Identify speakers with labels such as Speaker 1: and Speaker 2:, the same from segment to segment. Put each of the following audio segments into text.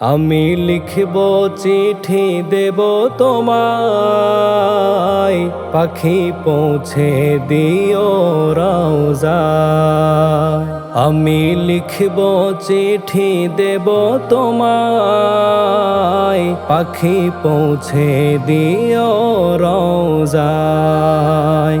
Speaker 1: আমি লিখব চিঠি দেব তোমায়। পাখি পৌঁছে দিও রাউজা আমি লিখব চিঠি দেব তোমায়। পাখি পৌঁছে দিও রওজায়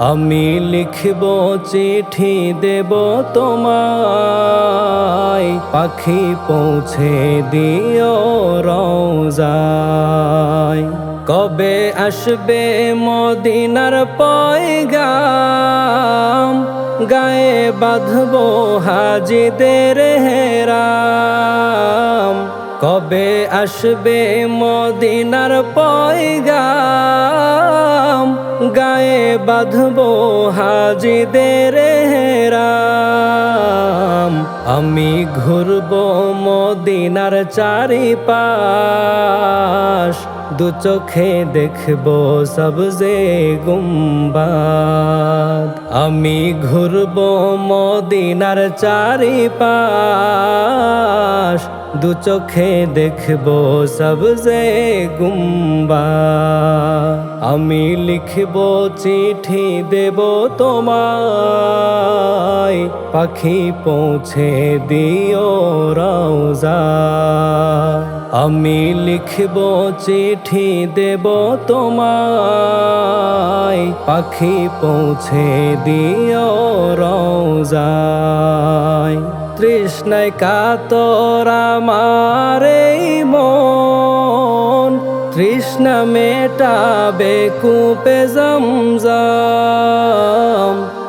Speaker 1: আমি লিখব চিঠি দেব তোমায়। পাখি পৌঁছে দিও রওজায়। কবে আসবে মদিনার পয়গাম? গায়ে বাঁধব হাজিদের হেরাম। কবে আসবে মদিনার পয়গাম? বাঁধব হাজিদের হেরাম। আমি ঘুরব মদিনার চারিপাশ। দু চোখে দেখব সবজে গুম্বাদ। আমি ঘুরব মদিনার চারিপাশ। দু চোখে দেখব সবজে গুম্বা। আমি লিখব চিঠি দেব তোমায়, পাখি পৌঁছে দিও রওজা। আমি লিখব চিঠি দেব তোমায়, পাখি পৌঁছে দিও রওজায়। তৃষ্ণায় কাতর আমার এই মন। তৃষ্ণা মেটাবে কূপে জমজম।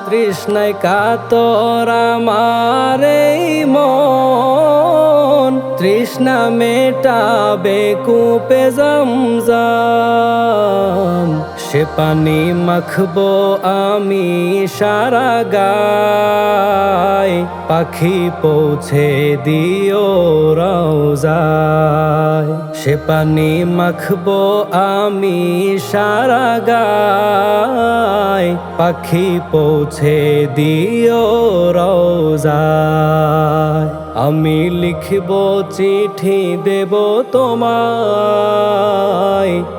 Speaker 1: তৃষ্ণায় কাতর আমার এই মন। তৃষ্ণা মেটাবে কূপে জমজম। সে পানি মাখবো আমি সারা গায়। পাখি পৌঁছে দিও রওজায়। সে পানি মাখবো আমি সারা গায়। পাখি পৌঁছে দিও রওজায়। আমি লিখব চিঠি দেব তোমায়।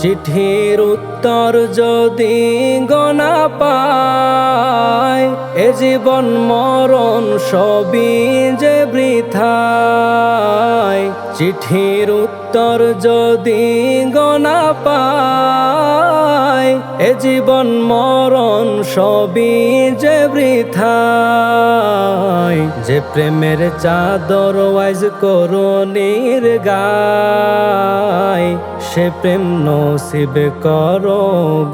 Speaker 1: চিঠির উত্তর যদি গনা পায় এ জীবন মরণ সবই যে বৃথায় চিঠির উত্তর যদি গনা পায় এ জীবন মরণ সবই যে বৃথায় যে প্রেমের চাদর ওয়াইজ করণীর গায় সে প্রেম নসিব করো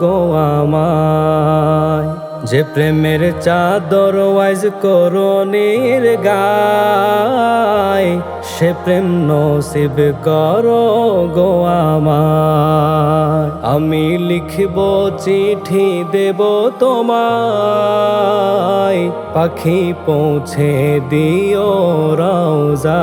Speaker 1: গো আমায়। যে প্রেমের চাদর ওয়াইজ করণীর গায়, সে প্রেম নসিব করো গো আমার আমি লিখব চিঠি দেব তোমায়, পাখি পৌঁছে দিও রওজা